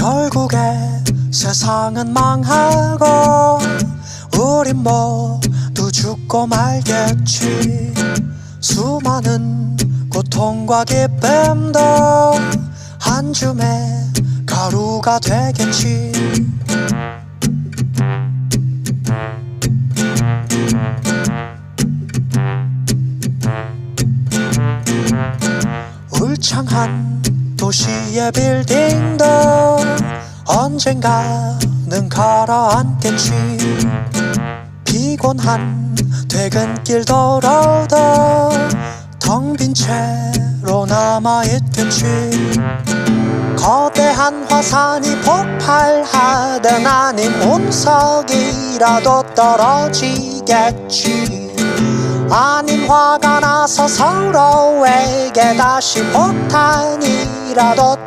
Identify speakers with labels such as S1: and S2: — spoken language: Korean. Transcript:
S1: 결국에 세상은 망하고 우린 모두 죽고 말겠지. 수많은 고통과 기쁨도 한 줌의 가루가 되겠지. 울창한 도시의 빌딩도 언젠가는 가라앉겠지. 피곤한 퇴근길 도로도 텅빈 채로 남아있겠지. 거대한 화산이 폭발하든 아님 운석이라도 떨어지겠지. 아님 화가 나서 서로에게 다시 폭탄이 라도